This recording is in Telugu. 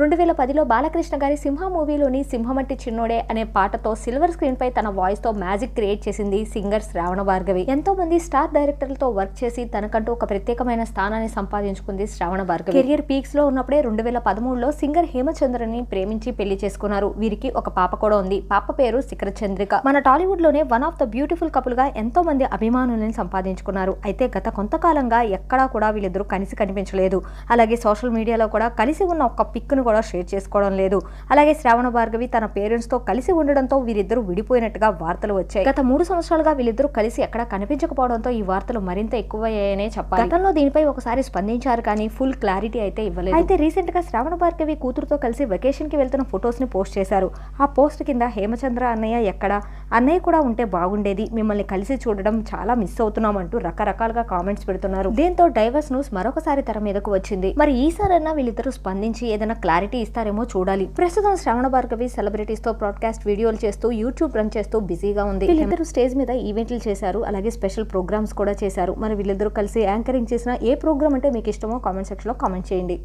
రెండు వేల పదిలో బాలకృష్ణ గారి సింహ మూవీలోని సింహమట్టి చిన్నోడే అనే పాటతో సిల్వర్ స్క్రీన్ పై తన వాయిస్తో మ్యాజిక్ క్రియేట్ చేసింది సింగర్ శ్రావణ భార్గవి. ఎంతో మంది స్టార్ డైరెక్టర్లతో వర్క్ చేసి తనకంటూ ఒక ప్రత్యేకమైన స్థానాన్ని సంపాదించుకుంది శ్రావణ భార్గవి. కెరియర్ పీక్స్లో ఉన్నప్పుడే రెండు వేల పదమూడులో సింగర్ హేమచంద్రని ప్రేమించి పెళ్ళి చేసుకున్నారు. వీరికి ఒక పాప కూడా ఉంది. పాప పేరు శిఖర చంద్రిక. మన టాలీవుడ్లోనే వన్ ఆఫ్ ద బ్యూటిఫుల్ కపుల్గా ఎంతో మంది అభిమానులను సంపాదించుకున్నారు. అయితే గత కొంతకాలంగా ఎక్కడా కూడా వీళ్ళిద్దరూ కలిసి కనిపించలేదు. అలాగే సోషల్ మీడియాలో కూడా కలిసి ఉన్న ఒక పిక్ను కూడా షేర్ చేసుకోవడం లేదు. అలాగే శ్రావణ భార్గవి తన పేరెంట్స్తో కలిసి ఉండడంతో వీరిద్దరూ విడిపోయినట్టుగా వార్తలు వచ్చాయి. గత మూడు సంవత్సరాలుగా వీళ్ళిద్దరూ కలిసి ఎక్కడ కనిపించకపోవడంతో ఈ వార్తలు మరింత ఎక్కువయ్యాయనే చెప్పాలి. గతంలో దీనిపై ఒకసారి స్పందించారు కానీ ఫుల్ క్లారిటీ అయితే ఇవ్వలేదు. అయితే రీసెంట్గా శ్రావణ భార్గవి కూతురుతో కలిసి వెకేషన్కి వెళ్తున్న ఫొటోస్ని పోస్ట్ చేశారు. ఆ పోస్ట్ కింద హేమచంద్ర అన్నయ్య ఎక్కడ? అన్నయ్య కూడా ఉంటే బాగుండేది. మిమ్మల్ని కలిసి చూడడం చాలా మిస్ అవుతున్నాం అంటూ రకరకాలుగా కామెంట్స్ పెడుతున్నారు. దీంతో డైవర్స్ న్యూస్ మరొకసారి తెర మీదకు వచ్చింది. మరి ఈసారైనా వీళ్ళిద్దరూ స్పందించి ఏదైనా క్లారిటీ ఇస్తారేమో చూడాలి. ప్రస్తుతం శ్రవణ భార్గవి సెలబ్రిటీస్తో బ్రాడ్కాస్ట్ వీడియోలు చేస్తూ యూట్యూబ్ రన్ చేస్తూ బిజీగా ఉంది. వీళ్ళిద్దరూ స్టేజ్ మీద ఈవెంట్లు చేశారు అలాగే స్పెషల్ ప్రోగ్రామ్స్ కూడా చేశారు. మరి వీళ్ళిద్దరూ కలిసి యాంకరింగ్ చేసిన ఏ ప్రోగ్రామ్ అంటే మీకు ఇష్టమో కామెంట్ సెక్షన్లో కామెంట్ చేయండి.